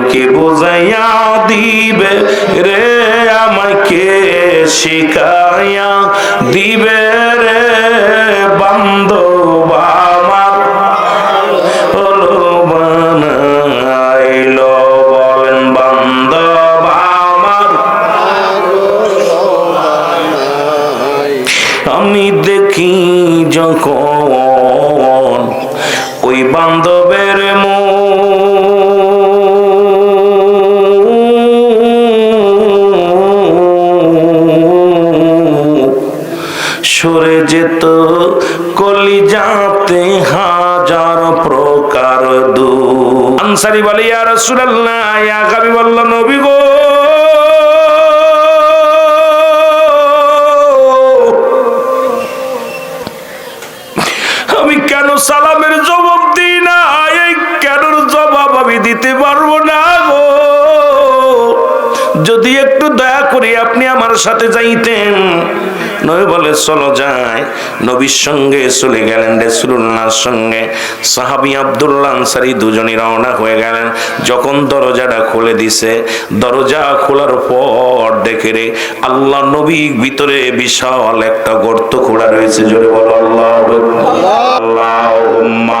আমাকে বোঝাইয়া দিবে রে আমাকে শিখাইয়া আনসারি বলে, ইয়া রাসূলুল্লাহ বলল নবী গো! আমি কেন সালামের জবাব দিই না? এই কেন জবাব আমি দিতে পারব না গো। যদি একটু দয়া করে, আপনি আমার সাথে যাইতেন। নবী বলে, চলো যায় নবীর সঙ্গে চলে গেলেন রেসুল্লাহর সঙ্গে। সাহাবি আব্দুল্লাহ আনসারি দুজনই রওনা হয়ে গেলেন। যখন দরজাটা খুলে দিছে, দরজা খোলার পর দেখে রে, আল্লাহ নবী ভিতরে বিশাল একটা গর্ত খোলা রয়েছে। জোরে বলো, আল্লাহ আল্লাহুম্মা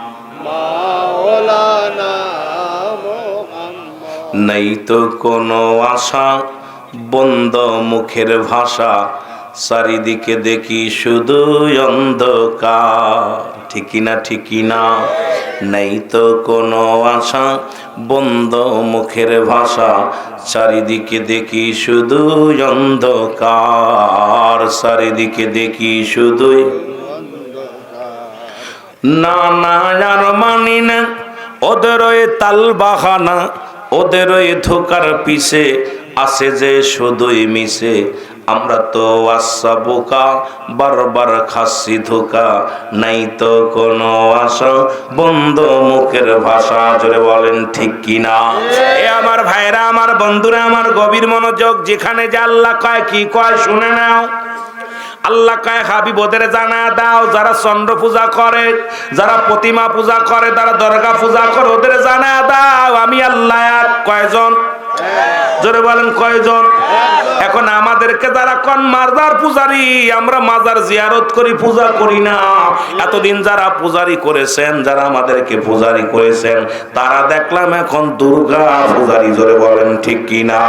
নেই তো কোনো আশা। বন্ধ মুখের ভাষা, চারিদিকে দেখি শুধু অন্ধকার। ঠিকই না ঠিকই না, নেই তো কোনো আশা। বন্ধ মুখের ভাষা, চারিদিকে দেখি শুধু অন্ধকার। চারিদিকে দেখি শুধুই না না আর মানি না ওদের ওই তাল বাহানা ওদের ওই ধোকার পিছে আছে যে শুধুই মিশে। আমরা তো আশা বোকা, বারবার খাসি ধোকা। নাই তো কোনো আশা, বন্ধ মুখের ভাষা জোরে বলেন ঠিক কিনা? এ আমার ভাইরা, আমার বন্ধুরা, আমার গভীর মনোযোগ, যেখানে যে আল্লাহ কয় কি কয় শুনে নাও। আল্লাহ কয় হাবিব ওদের জানা দাও, যারা চন্দ্র পূজা করে, যারা প্রতিমা পূজা করে তারা দরগা পূজা করে, ওদের জানা দাও, আমি আল্লাহ কয়জন? জোরে বলেন, কয়জন? এখন আমাদেরকে যারা কন মাজার পূজারি, আমরা মাজার জিয়ারত করি, পূজা করি না। এতদিন যারা পূজারি করেছেন, যারা আমাদেরকে পূজারি করেছেন, তারা দেখলাম এখন দুর্গা পূজারি, জোরে বলেন, ঠিক কিনা?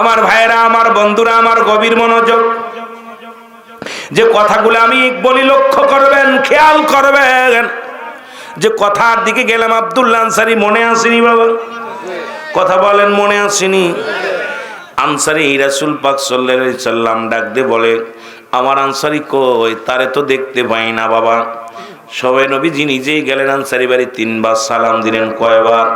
আমার ভাইয়েরা, আমার বন্ধুরা, আমার গভীর মনোযোগ। যে কথাগুলো আমি বলি লক্ষ্য করবেন, খেয়াল করবেন। যে কথার দিকে গেলাম, আব্দুল্লাহ আনসারি মনে আসেনি বাবা? কথা বলেন, মনে আসেনি? আনসারি রাসুল পাক সাল্লাম ডাক দিয়ে বলে, আমার আনসারি কই? তারে তো দেখতে পাই না বাবা। সবাই নবীজি নিজেই গেলেন আনসারি বাড়ি, তিনবার সালাম দিলেন কয়বার?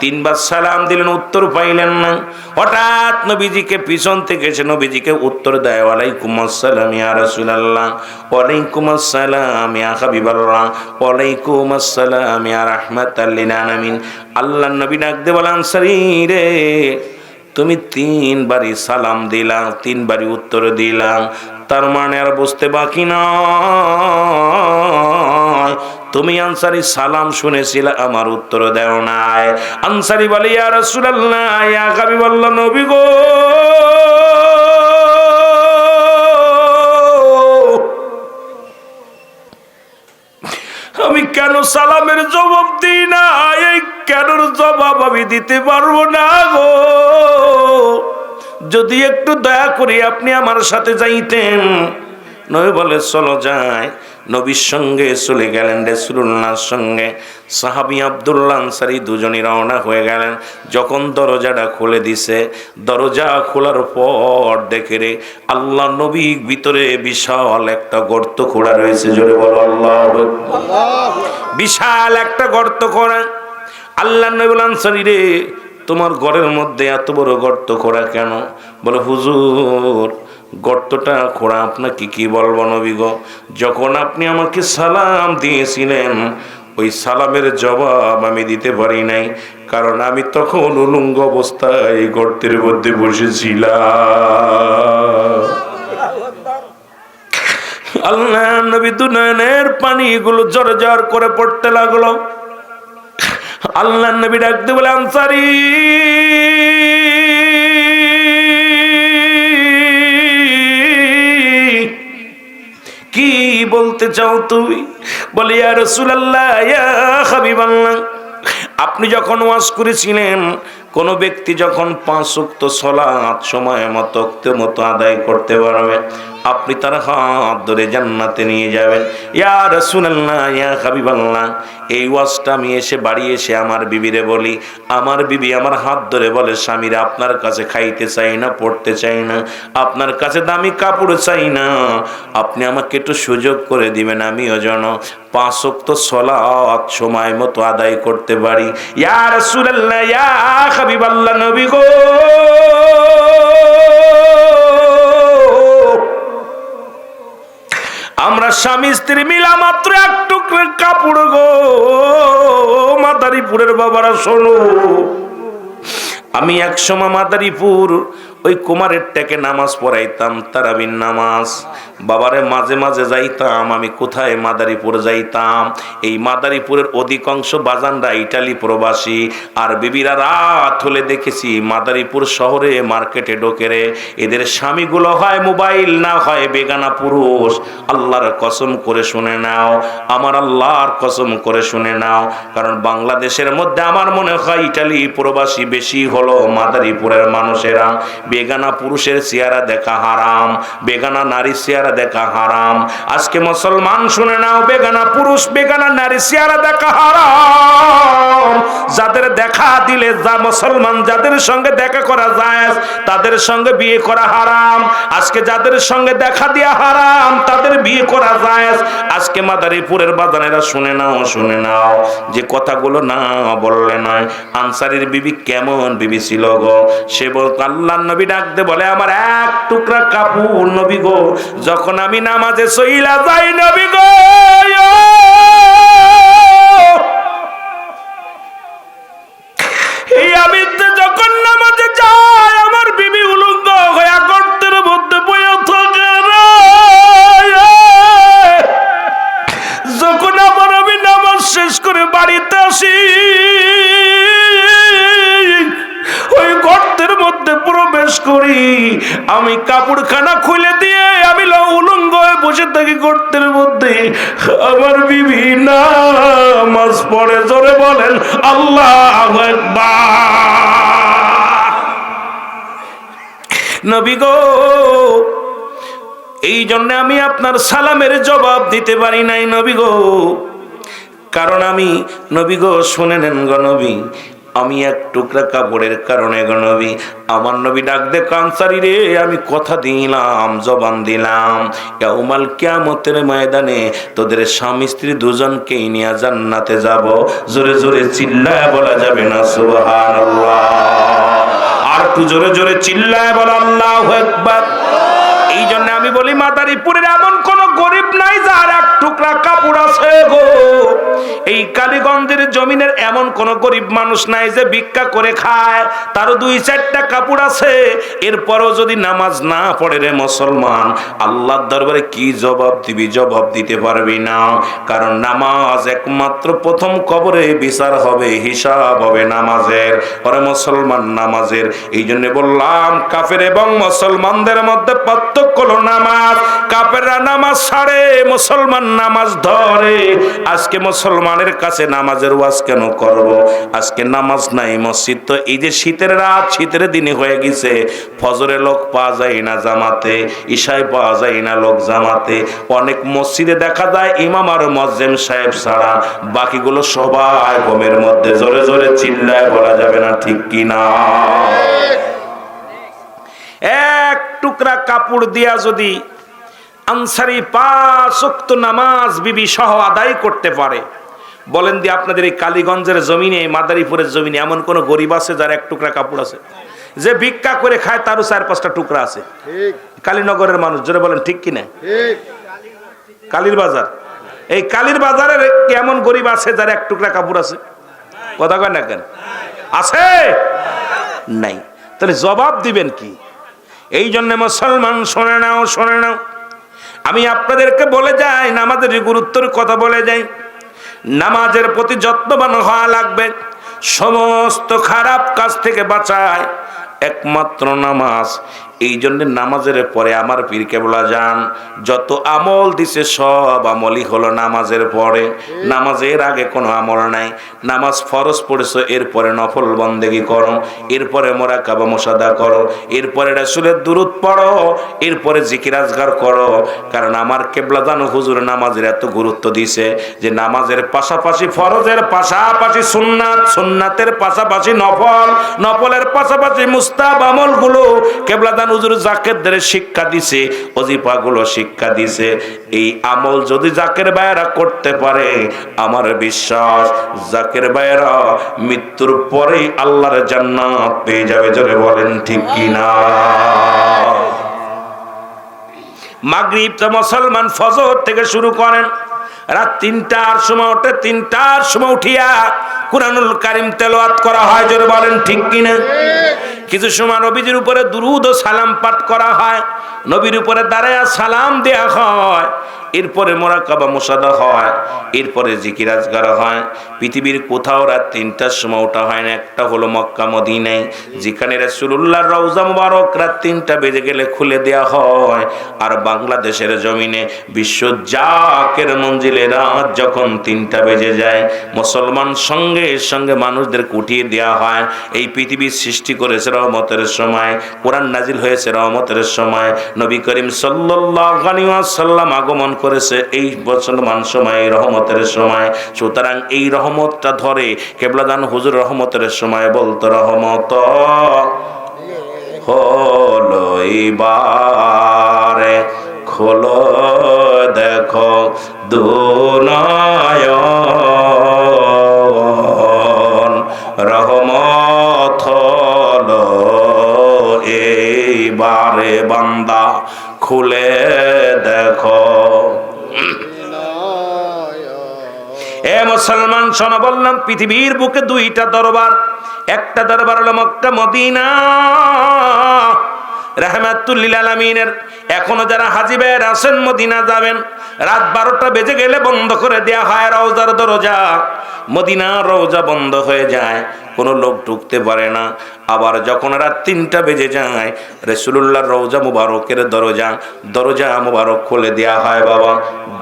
তিনবার সালাম দিলেন, উত্তর পাইলেন না। হঠাৎ নবীজিকে পিছন থেকে এসে নবীজিকে উত্তর দেয়, ওয়ালাইকুম আসসালাম ইয়া রাসূলুল্লাহ, ওয়ালাইকুম আসসালাম ইয়া হাবিবাল্লাহ, ওয়ালাইকুম আসসালাম ইয়া রাহমাতাল লিল আলামিন। আল্লাহর নবী ডাক দিয়ে বলে, আনসারি রে, তুমি তিনবারই সালাম দিলাম তিনবারই উত্তর দিলাম তার মানে আর বুঝতে বাকি নয়। তুমি আনসারি সালাম শুনেছিলে, আমার উত্তর দেও নাই। আনসারি বলে, ইয়া রাসূলুল্লাহ হাবিবাল্লাহ, নবী গো। আমি কেন সালামের জবাব দিই না? এই কেন জবাব আমি দিতে পারব না গো। যদি একটু দয়া করে, আপনি আমার সাথে যাইতেন। নবী বলে, চলো যায় নবীর সঙ্গে চলে গেলেন রসুল্লাহর সঙ্গে। সাহাবি আবদুল্লাহ আনসারি দুজনই রওনা হয়ে গেলেন। যখন দরজাটা খুলে দিছে, দরজা খোলার পর দেখে রে, আল্লাহ নবী ভিতরে বিশাল একটা গর্ত খোঁড়া রয়েছে। জোরে বলো, আল্লাহ বিশাল একটা গর্ত খোঁড়া। আল্লাহ নবুল আনসারি রে, তোমার ঘরের মধ্যে এত বড় গর্ত খোঁড়া কেন? বলে, হুজুর গর্তটা খোঁড়া আপনাকে কি বলব নবী গো? যখন আপনি আমাকে সালাম দিয়েছিলেন, ওই সালামের জবাব আমি দিতে পারি নাই, কারণ আমি তখন উলঙ্গ অবস্থায় গর্তের মধ্যে বসেছিলাম। আল্লাহ নবী দুনয়নের পানিগুলো জর জর করে পড়তে লাগল। আল্লাহ নবী ডাকতে বলে, আনসারি! বলতে চাও তুমি? বলে রাসূলুল্লাহ ইয়া হাবিবাল্লাহ। আপনি যখন ওয়াজ করেছিলেন কোনো ব্যক্তি যখন পাঁচ উক্ত সলাৎ সময় মতো মতো আদায় করতে পারবে, আপনি তার হাত ধরে জান্নাতে নিয়ে যাবেন। ইয়া রাসূলুল্লাহ, ইয়া হাবিবাল্লাহ, এই ওয়াজটা আমি এসে বাড়ি এসে আমার বিবিরে বলি, আমার বিবি আমার হাত ধরে বলে, স্বামীরা, আপনার কাছে খাইতে চাই না, পড়তে চাই না, আপনার কাছে দামি কাপড় চাই না, আপনি আমাকে একটু সুযোগ করে দিবেন, আমিও যেন পাঁচ ওয়াক্ত সলাৎ সময় মতো আদায় করতে পারি। ইয়া রাসূলুল্লাহ, ইয়া হাবিবাল্লাহ নবী গো। আমরা স্বামী স্ত্রী মিলা মাত্র এক টুকরে কাপড় গো। মাদারীপুরের বাবারা শোনো। আমি একসময় মাদারীপুর ওই কুমারের টেকে নামাজ পড়াইতাম তারাবিন নামাজ। বাবারে মাঝে মাঝে যাইতাম, আমি কোথায় মাদারীপুর যাইতাম? এই মাদারীপুরের অধিকাংশ বাজানরা ইটালি প্রবাসী, আর বিবিরা রাত হলে দেখেছি মাদারীপুর শহরে মার্কেটে ঢোকেরে এদের স্বামীগুলো হয় মোবাইল, না হয় বেগানা পুরুষ। আল্লাহর কসম করে শুনে নাও, আমার আল্লাহর কসম করে শুনে নাও, কারণ বাংলাদেশের মধ্যে আমার মনে হয় ইটালি প্রবাসী বেশি হলো মাদারীপুরের মানুষেরা। বেগানা পুরুষের চেহারা দেখা হারাম, বেগানা নারীর চেহারা দেখা হারাম। আজকে মুসলমান শুনে নাও, বেগানা পুরুষ, বেগানা নারী চেহারা দেখা হারাম। যাদের দেখা দিলে যা মুসলমান, যাদের সঙ্গে দেখা করা যায় তাদের সঙ্গে বিয়ে করা হারাম। আজকে যাদের সঙ্গে দেখা দিয়া হারাম, তাদের বিয়ে করা যায় আজকে মাদারীপুরের বাজানেরা শুনে নাও শুনে নাও, যে কথাগুলো না বললে নয়। আনসারির বিবি কেমন বিবি ছিল গো? সে বল আল্লাহ নবী ডাকতে বলে, আমার এক টুকরা কাপড় নবী গো, যখন আমি নামাজে সইলা যাই নবী গো আমি কাপড়খানা খুলে দিয়ে আমি উলঙ্গ বসে থাকি গর্তের মধ্যে। আমার বিবি নামাজ জোরে বলেন, আল্লাহ নবী গো, এই জন্য আমি আপনার সালামের জবাব দিতে পারি নাই, নবী গো। কারণ আমি, নবী গো, শুনে নেন গো নবী আমি এক টুকরা কাপড়ের কারণে গো নবী, আমার নবী ডাক দে কানসারি রে, আমি কথা দিলাম, জবান দিলাম। ইয়াউমাল কিয়ামতের ময়দানে তোদের স্বামী স্ত্রী দুজনকেই নিয়ে জান্নাতে যাব। জোরে জোরে চিল্লায় বলা যাবে না, সুবহানাল্লাহ। আর একটু জোরে জোরে চিল্লায় বলা, আল্লাহু আকবার। এই জন্য আমি বলি, মাদারীপুরের এমন টুকরা কাপড় আছে গো। এই কালীগঞ্জের জমিনের এমন কোন গরিব মানুষ নাই যে ভিক্ষা করে খায়। তারও দুই চারটা কাপড় আছে। এরপরও যদি নামাজ না পড়ে রে মুসলমান, আল্লাহর দরবারে কি জবাব দিবি? জবাব দিতে পারবি না। কারণ নামাজ একমাত্র প্রথম কবরে বিচার হবে, হিসাব হবে নামাজের। পরে মুসলমান, নামাজের। এই জন্য বললাম, কাফের এবং মুসলমানদের মধ্যে পার্থক্য হলো নামাজ। কাফেররা নামাজ ছাড়ে, মুসলমান নামাজ ধরে। আজকে মুসলমানের কাছে নামাজের ওয়াজ কেন করব? আজকে নামাজ নাই মসজিদ তো এই যে শীতের রাত শীতের দিনে হয়ে গেছে। ফজরে লোক পাওয়া যায় না জামাতে ঈশায় পাওয়া যায় না লোক জামাতে। অনেক মসজিদে দেখা যায় ইমাম আর মজ্জেম সাহেব ছাড়া। বাকিগুলো সবাই ঘুমের মধ্যে জোরে জোরে চিল্লায় বলা যাবে না ঠিক কিনা। এক টুকরা কাপড় দিয়া যদি আনসারি পাঁচ নামাজ বিবি সহ আদায় করতে পারে। বলেন দিয়ে আপনাদের এই কালীগঞ্জের জমিনে মাদারীপুরের জমিনে এমন কোন গরিব আছে যার এক টুকরা কাপড় আছে? যে ভিক্ষা করে খায় তারও চার পাঁচটা টুকরা আছে। কালীনগরের মানুষ জোরে বলেন ঠিক কিনা কালীর বাজার। এই কালীর বাজারের কেমন গরিব আছে যার এক টুকরা কাপড় আছে? কথা কয় না কেন? আছে? নাই। তাহলে জবাব দিবেন কি? এই জন্য মুসলমান শোনে নাও শোনে নাও। আমি আপনাদেরকে বলে যাই, নামাজের গুরুত্বের কথা বলে যাই। নামাজের প্রতি যত্নবান হওয়া লাগবে। সমস্ত খারাপ কাজ থেকে বাঁচায়। একমাত্র নামাজ এই জন্য নামাজের পরে আমার পীর কেবলা যান যত আমল দিছে সব আমলই হলো নামাজের পরে। নামাজের আগে কোনো আমল নাই। নামাজ ফরজ পড়েছো, এরপরে নফল বন্দেগি করো। এরপরে মোরা কাবা মোসাদা করো। এরপরে রাসুলের দূরত পড়ো। এরপরে জিকির আজগার করো। কারণ আমার কেবলাদান হুজুর নামাজের এত গুরুত্ব দিছে যে নামাজের পাশাপাশি ফরজের পাশাপাশি সুন্নাত, সুন্নাতের পাশাপাশি নফল, নফলের পাশাপাশি মুস্তাব আমলগুলো কেবলাদান হুজুর জাকেরদের শিক্ষা দিছে, অজিফাগুলো শিক্ষা দিছে। এই আমল যদি জাকের ভাইয়েরা করতে পারে, আমার বিশ্বাস জাকের ভাইয়েরা মৃত্যুর পরেই আল্লাহর জান্নাত পেয়ে যাবে, জোরে বলেন ঠিক কিনা? মাগরিব তো মুসলমান ফজর থেকে শুরু করেন, রাত তিনটার সময় ওঠে, তিনটার সময় উঠিয়া কুরআনুল কারিম তেলোয়াত করা হয়, জোরে বলেন, ঠিক কিনা? কিছু সময় নবীজির উপরে দুরুদ ও সালাম পাঠ করা হয়, নবীর উপরে দাঁড়ায় সালাম দেয়া হয়। এরপরে মোরাকাবা মোসাদা হয়, এরপরে জিকির আজগার হয়। পৃথিবীর কোথাও রাত তিনটার সময় ওঠা হয় না, একটা হলো মক্কা, মদিনায়, যেখানে রাসূলুল্লাহর রওজা মুবারক রাত তিনটা বেজে গেলে খুলে দেয়া হয়। আর বাংলাদেশের জমিনে বিশ্ব জাকের মঞ্জিলে রাত যখন তিনটা বেজে যায়, মুসলমান সঙ্গে সঙ্গে মানুষদের কুটিয়ে দেয়া হয়। এই পৃথিবীর সৃষ্টি করেছে রহমতের সময়, কোরআন নাজিল হয়েছে রহমতের সময়। নবী করিম সাল্লাল্লাহু আলাইহি ওয়াসাল্লাম আগমন করেছে এই মুসলমান সময়, রহমতের সময়। সুতরাং এই রহমতটা ধরে কেবলাদান হুজুর রহমতের সময় বলতো, রহমত হলো এবারে খোলো দেখো দুনয়ন। রহমত এইবারে বান্দা খুলে মুসলমান শোন বললাম, পৃথিবীর বুকে দুইটা দরবার। একটা দরবার হলো মক্কা, মদিনা। রাহমাতুল্লিল আলামিনের। এখনও যারা হাজিবের আসেন মদিনা যাবেন। রাত বারোটা বেজে গেলে বন্ধ করে দেয়া হয় রওজার দরজা। মদিনা রওজা বন্ধ হয়ে যায়। কোনো লোক ঢুকতে পারে না। আবার যখন রাত তিনটা বেজে যায় রসুল্লাহর রওজা মুবারকের দরজা দরজা মুবারক খুলে দেয়া হয় বাবা।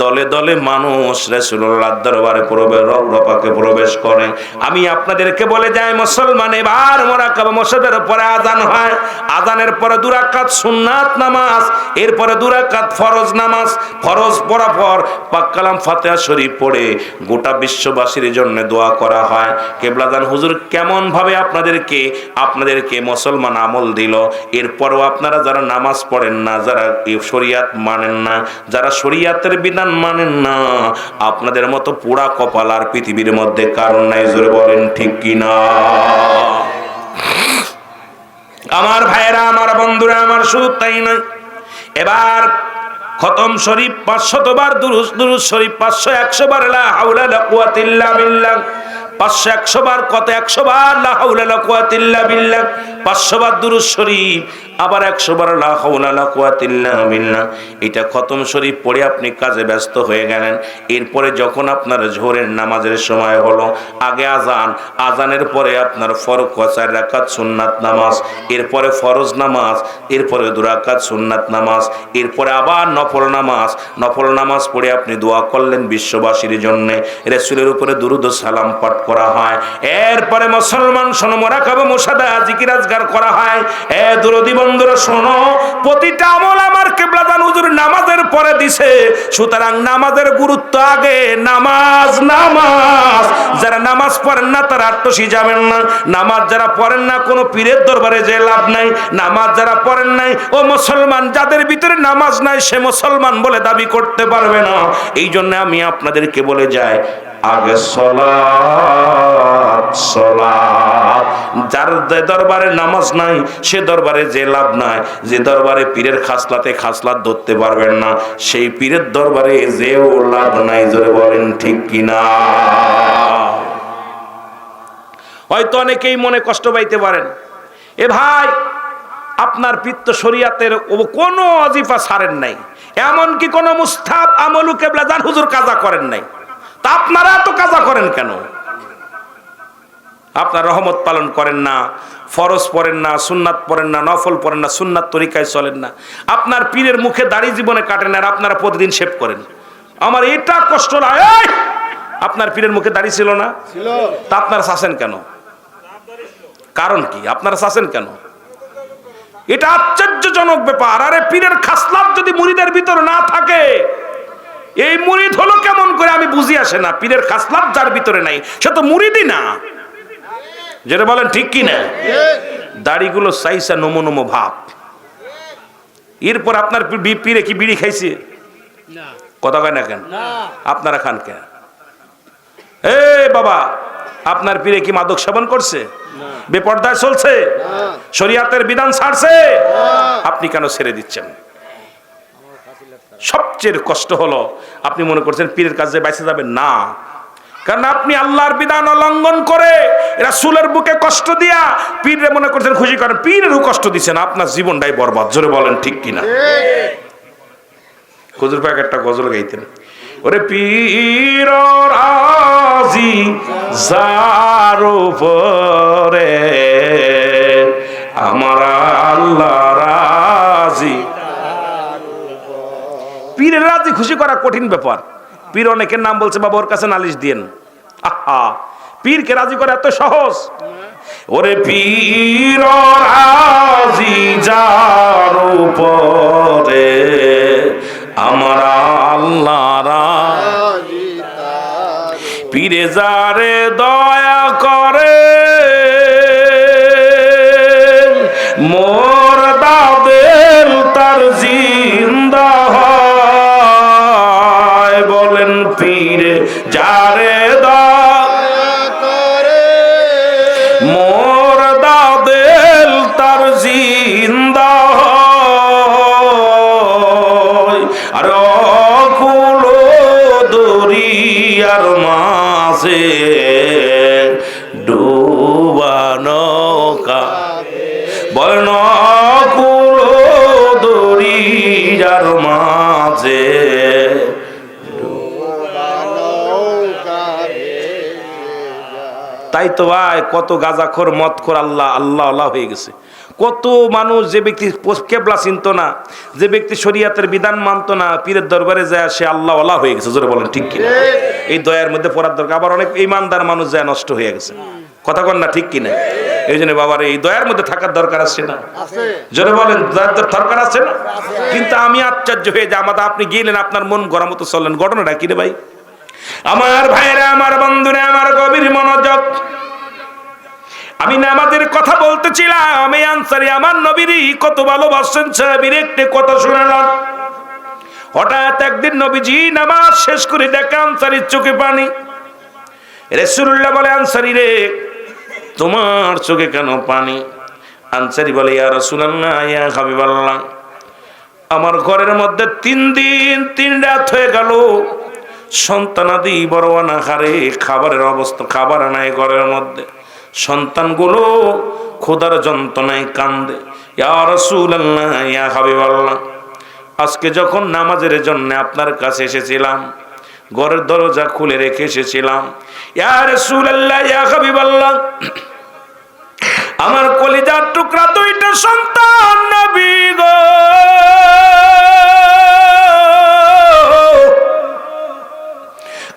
দলে দলে মানুষ রসুল্লাহর দরবারে প্রবেশ রপাকে প্রবেশ করে। আমি আপনাদেরকে বলে যাই, মুসলমান, এবার মোরা কাবা মসজিদের পরে আজান হয়। আজানের পরে দুরাকাত সুন্নাত নামাজ, এরপরে দুরাকাত ফরজ নামাজ। ফরজ পড়া পর পাক্কালাম ফাতেহা শরীফ পড়ে গোটা বিশ্ববাসীর জন্য দোয়া করা হয়। কেবলাদান হুজুর, কেমন ভাবে আপনাদেরকে আপনাদেরকে মুসলমান আমল দিল। এরপরও আপনারা যারা নামাজ পড়েন না, যারা শরিয়াত মানেন না, যারা শরিয়াতের বিধান মানেন না, আপনাদের মতো পোড়া কপাল আর পৃথিবীর মধ্যে কারণ নাই, জোরে বলেন ঠিক কিনা আমার ভাইয়েরা, আমার বন্ধুরা, আমার শুধু তাই নয়, এবার খতম শরীফ পাঁচশত বার দুরুস দুরুস শরীফ পাঁচশো, একশো বার লা হাওলা লা বিল্লাহ। পাঁচশো একশো বার কত একশো বার লাহ পাঁচশো বার দুরুস শরীফ আবার একশো বার, লা এটা খতম শরীফ পড়ে আপনি কাজে ব্যস্ত হয়ে গেলেন। এরপরে যখন আপনার জোহরের নামাজের সময় হলো, আগে আজান, আজানের পরে আপনার ফরক চার রাকাত সুন্নাত নামাজ, এরপরে ফরজ নামাজ, এরপরে দুরাকাত সুন্নাত নামাজ, এরপরে আবার নফল নামাজ। নফল নামাজ পড়ে আপনি দোয়া করলেন বিশ্ববাসীর জন্য, রেসুলের উপরে দুরুদ সালাম পাঠ করা হয়। এরপরে মুসলমান শোনো মোরা খাবে মোসাদা জিকির করা হয়। এ দুরদি বন্ধুরা, শোনো, প্রতিটা আমল আমার কেবলাদান হুজুর নামাজের পরে দিছে। সুতরাং নামাজের গুরুত্ব আগে, নামাজ নামাজ। যারা নামাজ পড়েন না, তারা আট্টসি যাবেন না। নামাজ যারা পড়েন না, কোনো পীরের দরবারে যে লাভ নাই। নামাজ যারা পড়েন নাই, ও মুসলমান, যাদের ভিতরে নামাজ নাই, সে মুসলমান বলে দাবি করতে পারবে না। এই জন্য আমি আপনাদেরকে বলে যাই আগে সলাৎ সলাৎ। যার যে দরবারে নামাজ নাই, সে দরবারে যে লাভ নাই। যে দরবারে পীরের খাসলাতে খাসলাত ধরতে পারবেন না, সেই পীরের দরবারে যেও লাভ নাই, জোরে বলেন ঠিক কিনা? হয়তো অনেকেই মনে কষ্ট পাইতে পারেন। এ ভাই, আপনার পিত্ত শরিয়াতের কোনো অজিফা সারেন নাই। এমনকি কোনো মুস্তাব আমলু কেবলা জান হুজুর কাজা করেন নাই। তা আপনারা কাজা করেন কেন? আপনার রহমত পালন করেন না ফরজ পড়েন না সুন্নাত পড়েন না নফল পড়েন না সুন্নাত তরিকায় চলেন না। আপনার পীরের মুখে দাড়ি জীবনে কাটেন আর আপনারা প্রতিদিন শেভ করেন। আমার এটা কষ্ট লাগে আপনার পীরের মুখে দাড়ি ছিল না? তা আপনারা চাষেন কেন? কারণ কি? আপনারা চাষেন কেন? এটা আশ্চর্যজনক ব্যাপার। আরে পীরের খাসলাত যদি মুড়িদের ভিতর না থাকে এই মুরিদ হলো কেমন করে আমি বুঝি আসে না পীরের খাসলাত যার ভিতরে নাই সে তো মুরিদই না। যেটা বলেন ঠিক কি না দাড়িগুলো সাইসা নমো নমো ভাব। এরপর আপনার পীরে কি বিড়ি খাইছে? কথা কয় না কেন? আপনারা খান কেন? এ বাবা আপনার পীরে কি মাদক সেবন করছে? বেপর্দায় চলছে? শরিয়াতের বিধান ছাড়ছে? আপনি কেন ছেড়ে দিচ্ছেন? সবচেয়ে কষ্ট হলো আপনি মনে করছেন পীরের কাছে বাইসে যাবেন? না। কারণ আপনি আল্লাহর বিধান অলঙ্ঘন করে রাসূলের বুকে কষ্ট দিয়া পীরে মনে করছেন খুশি করেন পীরেরও কষ্ট দিচ্ছেন আপনার জীবনটাই বরবাদ। জোরে বলেন ঠিক কিনা? খুজুর পাক একটা গজল গাইতেন। ওরে পীর রাজি যার উপরে আমার আল্লাহ রাজি পীরের রাজি খুশি করা কঠিন ব্যাপার। পীর অনেকের নাম বলছে বাবা ওর কাছে নালিশ দিয়েন। আহা পীরকে রাজি করা এত সহজ? ওরে পীর রাজি যার উপরে আমার আল্লাহ রাজি পীরে যারে দয়া করে তো ভাই কত গাজাখোর মদখোর আল্লাহ আল্লাহ আল্লাহ হয়ে গেছে। কত মানুষ যে ব্যক্তি কেবলা চিনত না যে ব্যক্তি শরিয়াতের বিধান মানতো না পীরের দরবারে যায় সে আল্লাহ আল্লাহ হয়ে গেছে জোরে বলেন ঠিক কিনা? এই দয়ার মধ্যে পড়ার দরকার। আবার অনেক ইমানদার মানুষ যায় নষ্ট হয়ে গেছে। কথা কন না ঠিক কিনা? এই জন্য বাবার এই দয়ার মধ্যে থাকার দরকার আছে না? জোরে বলেন দয়ার দরকার আছে না? কিন্তু আমি আশ্চর্য হয়ে যাই আমাদের আপনি গেলেন আপনার মন গরম মতো চললেন। ঘটনাটা কি রে ভাই? আমার ভাইরা আমার বন্ধুরা আমার গভীর মনোযোগ। আমি নামাজের কথা বলতেছিলাম, আমি আনসারি আমার নবীরই কত ভালোবাসেন সাহাবীর একটি কথা শুনালাম। হঠাৎ একদিন নবীজি নামাজ শেষ করে দেখে আনসারির চোখে পানি। রেসুল্লাহ বলে আনসারি রে, তোমার চোখে কেন পানি? আনসারি বলে, ইয়া রাসূলুল্লাহ, ইয়া হাবিবাল্লাহ, আমার ঘরের মধ্যে তিন দিন, তিন রাত হয়ে গেল। সন্তানাদি বড় হারে খাবারের অবস্থা, খাবার নাই ঘরের মধ্যে। সন্তানগুলো ক্ষুধার যন্ত্রণায় কান্দে। আজকে যখন নামাজের জন্য আপনার কাছে এসেছিলাম, ঘরের দরজা খুলে রেখে এসেছিলাম আমার কলিজার টুকরা দুইটা সন্তান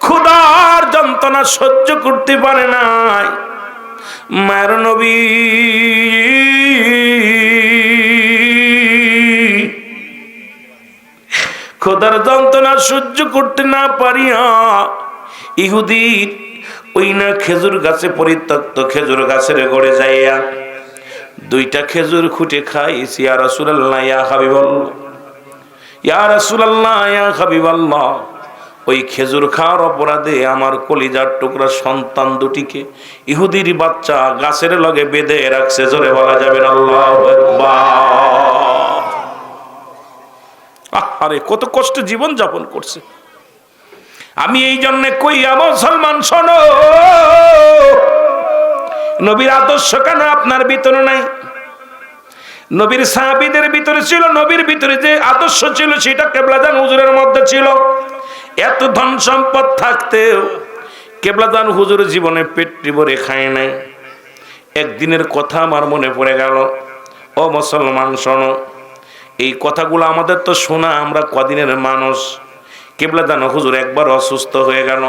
ক্ষুধার যন্ত্রণা সহ্য করতে পারে নাই। মায়ের নবী। খোদার যন্ত্রণা সহ্য করতে না পারিয়া ইহুদির ওই না খেজুর গাছে পরিত্যক্ত খেজুর গাছের গড়ে যাইয়া দুইটা খেজুর খুঁটে খাইছি। ইয়া রাসূলুল্লাহ, ইয়া হাবিবাল্লাহ। ইয়া রাসূলুল্লাহ, ইয়া হাবিবাল্লাহ। ওই খেজুর খাওয়ার অপরাধে আমার কলিজার টুকরা সন্তান দুটিকে। ইহুদির বাচ্চা গাছের লগে বেঁধে রাখছে, জোরে বলা যাবে আল্লাহু আরে কত কষ্ট জীবন যাপন করছে। আমি এই জন্য কই মুসলমান, শোনো। নবীর আদর্শ কেন আপনার ভিতরে নাই? নবীর সাহাবিদের ভিতরে ছিল, নবীর ভিতরে যে আদর্শ ছিল, সেটা কেবলাদান হুজুরের মধ্যে ছিল। এত ধন সম্পদ থাকতেও কেবলাদান হুজুর জীবনে পেটটি ভরে খায় নাই। একদিনের কথা আমার মনে পড়ে গেল, ও মুসলমান শোনো, এই কথাগুলো আমাদের তো শোনা, আমরা কদিনের মানুষ। কেবলাদান হুজুর একবার অসুস্থ হয়ে গেল,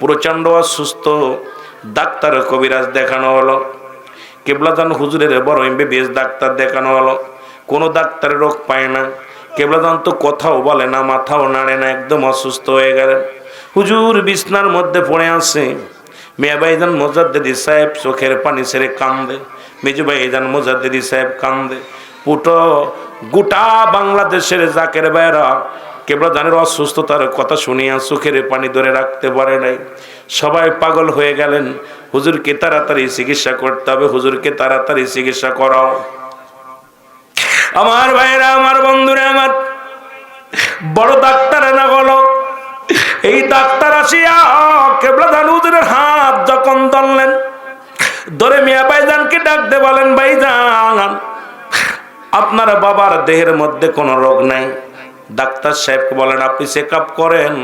প্রচণ্ড অসুস্থ, ডাক্তার কবিরাজ দেখানো হলো। কেবলাদান হুজুরের বড় এমবিবিএস ডাক্তার দেখানো হলো, কোনো ডাক্তারের রোগ পায় না। কেবলাদান তো কথাও বলে না, মাথাও নাড়ে না, একদম অসুস্থ হয়ে গেলেন। হুজুর বিছনার মধ্যে পড়ে আছে। মেয়া ভাইজান মোজাদ্দেদি সাহেব চোখের পানি ছেড়ে কান্দে। মেজু ভাইজান মোজাদ্দেদি সাহেব কান্দে। পুটো, গোটা বাংলাদেশের জাকের বাইরা কেবলাদানের অসুস্থতার কথা শুনিয়া চোখের পানি ধরে রাখতে পারে নাই। সবাই পাগল হয়ে গেলেন। হুজুরকে তাড়াতাড়ি চিকিৎসা করতে হবে, হুজুরকে তাড়াতাড়ি চিকিৎসা করাও। আমার ভাইরা আমার বন্ধুরা, আমার বড় ডাক্তার না বলো, এই ডাক্তার আসিয়া কেবলা হুজুরের হাত যখন ধরলেন, ধরে মিয়া ভাইজানকে ডাকতে বলেন, ভাইজান, আপনার বাবার দেহের মধ্যে কোনো রোগ নাই। ডাক্তার সাহেবকে বলেন, আপনি চেক আপ করেন,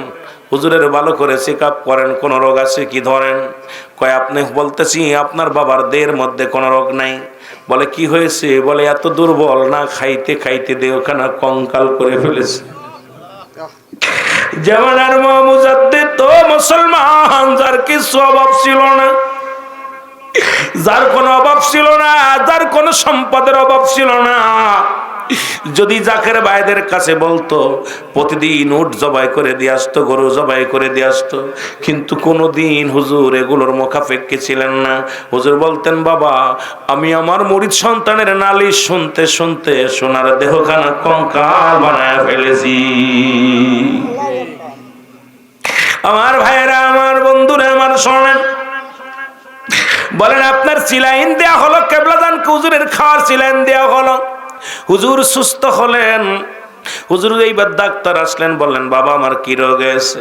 হুজুরের ভালো করে চেক আপ করেন, কোনো রোগ আছে কি ধরেন? কয়, আপনি বলতেছি, আপনার বাবার দেহের মধ্যে কোনো রোগ নাই। বলে, কি হয়েছে? বলে, এত দুর্বল, না খাইতে খাইতে দেহখানা কঙ্কাল করে ফেলেছে। যেমন আর মহামুজাদ্দে তো মুসলমান, যার কিছু অভাব ছিল না, যার কোনো অভাব ছিল না, যার কোনো সম্পদের অভাব ছিল না। যদি জাকের ভাইদের কাছে বলতো, প্রতিদিন উঠ জবাই করে দিয়ে আসতো, গরু জবাই করে দিয়ে আসতো, কিন্তু কোনো দিন হুজুর এগুলোর মুখাপেক্ষে ছিলেন না। হুজুর বলতেন, বাবা, আমি আমার মরিদ সন্তানের নালিশ শুনতে শুনতে সোনার দেহখানা কঙ্কাল বানায় ফেলেছি। আমার ভাইয়েরা, আমার বন্ধুরা, আমার শোনেন। বলেন, আপনার সিলাইন দেয়া হলো কেবলাদান হুজুরের খাওয়ার সিলাইন দেয়া হলো। হুজুর সুস্থ হলেন। হুজুর এইবার ডাক্তার আসলেন, বললেন, বাবা, আমার কি রোগ আছে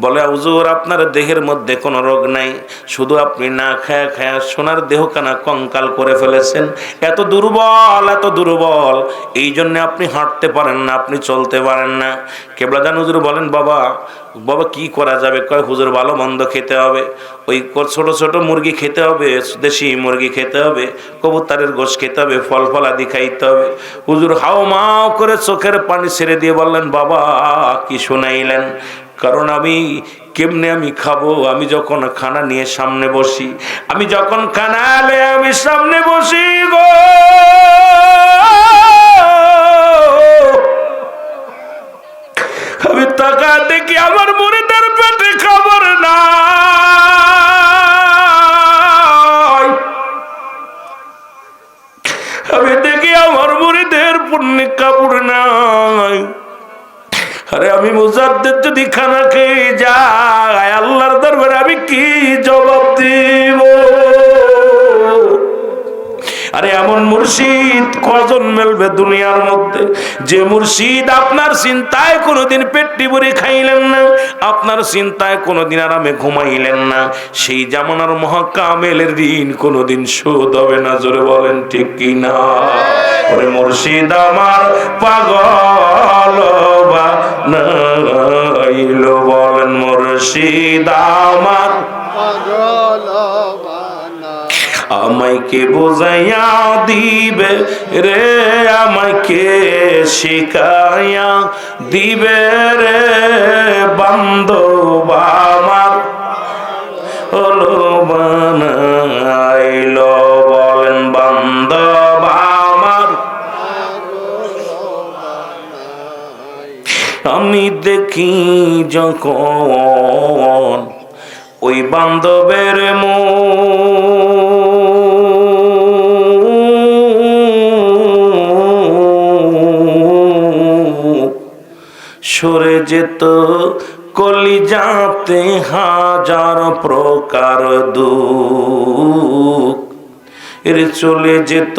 বলে, হুজুর, আপনার দেহের মধ্যে কোনো রোগ নাই। শুধু আপনি না খায়া খায়া সোনার দেহ দেহখানা কঙ্কাল করে ফেলেছেন। এত দুর্বল এত দুর্বল। এই জন্য আপনি হাঁটতে পারেন না, আপনি চলতে পারেন না। কেবলাদান হুজুর বলেন, বাবা বাবা, কি করা যাবে? কয়, হুজুর, ভালো মন্দ খেতে হবে। ওই ছোট ছোট মুরগি খেতে হবে, দেশি মুরগি খেতে হবে, কবুতরের গোশ খেতে হবে, ফল ফলাদি খাইতে হবে। হুজুর হাও মাও করে চোখের পানি ছেড়ে দিয়ে বললেন, বাবা, কি শোনাইলেন? কারণ আমি কেমনে আমি খাব? আমি যখন খানা নিয়ে সামনে বসি, আমি যখন খানা এলে আমি সামনে বসি গো। আমি দেখি আমার মুড়িদের পেটে খবর নাই। আমি দেখি আমার কাপড় নাই। আরে আমি মুজাদ্দের যদি খানা খেয়ে যাই আল্লাহর দরবারে আমি কি জবাব দিব? আরে এমন মুর্শিদ কজন মেলবে দুনিয়ার মধ্যে? যে মুর্শিদ আপনার চিন্তায় কোনোদিন পেটটি ভরে খাইলেন না, আপনার চিন্তায় কোনোদিন আরামে ঘুমাইলেন না। সেই জামানার মহাকামেলের ঋণ কোনোদিন শোধ হবে না, জোরে বলেন ঠিক কি না? ওরে মুর্শিদ আমার পাগল বানাইল বলেন মুর্শিদ আমার আমাইকে বোঝাইয়া দিবে রে আমাকে শিখাইয়া দিবে রে, বান্ধব আমার। হলো বানাইল বলেন বান্ধব আমি দেখি যখন ওই বান্ধবের মুখ সরে যেত। কলিজাতে হাজার প্রকার দুঃখ। এর চলে যেত।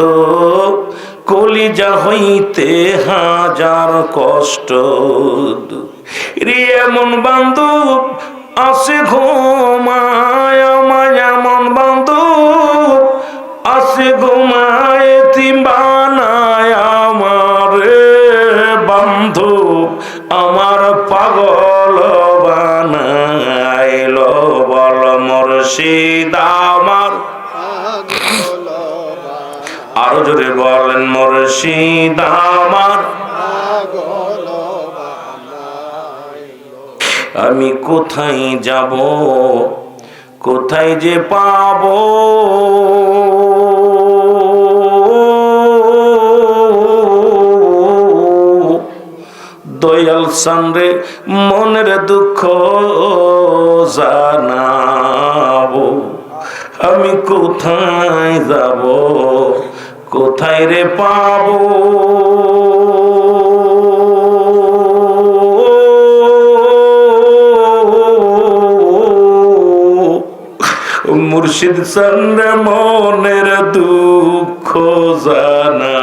কলিজা হইতে হাজার কষ্ট রে এমন বান্ধব আসে ঘুমায় আমি কোথায় যাব? কোথায় যে পাব? দয়াল সামরে মনের দুঃখ জানাব। আমি কোথায় যাব? কোথায় রে পাবো? মুর্শিদ চন্দ্র মনের দুঃখ জানা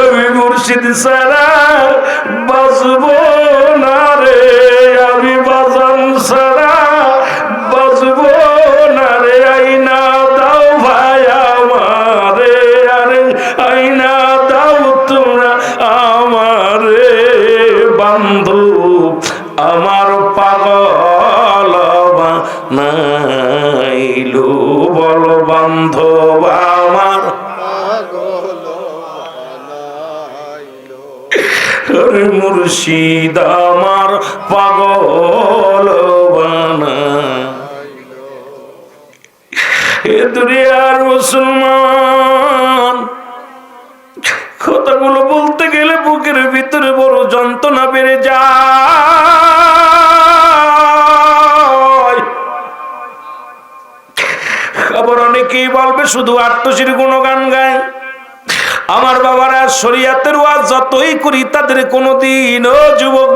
আমি মুর্শিদ সারা বাজব না রে, আমি বাজান সারা আরে মুর্শিদ আমার পাগল বানা। মুসলমান, কথাগুলো বলতে গেলে বুকের ভিতরে বড় যন্ত্রণা বেড়ে যায়। আবার অনেকেই বলবে? শুধু আত্মশির গুণগান গায়। আমার বাবারা শরিয়াতের ওয়াজ যতই করি, তাদের কোনোদিন ও যুবক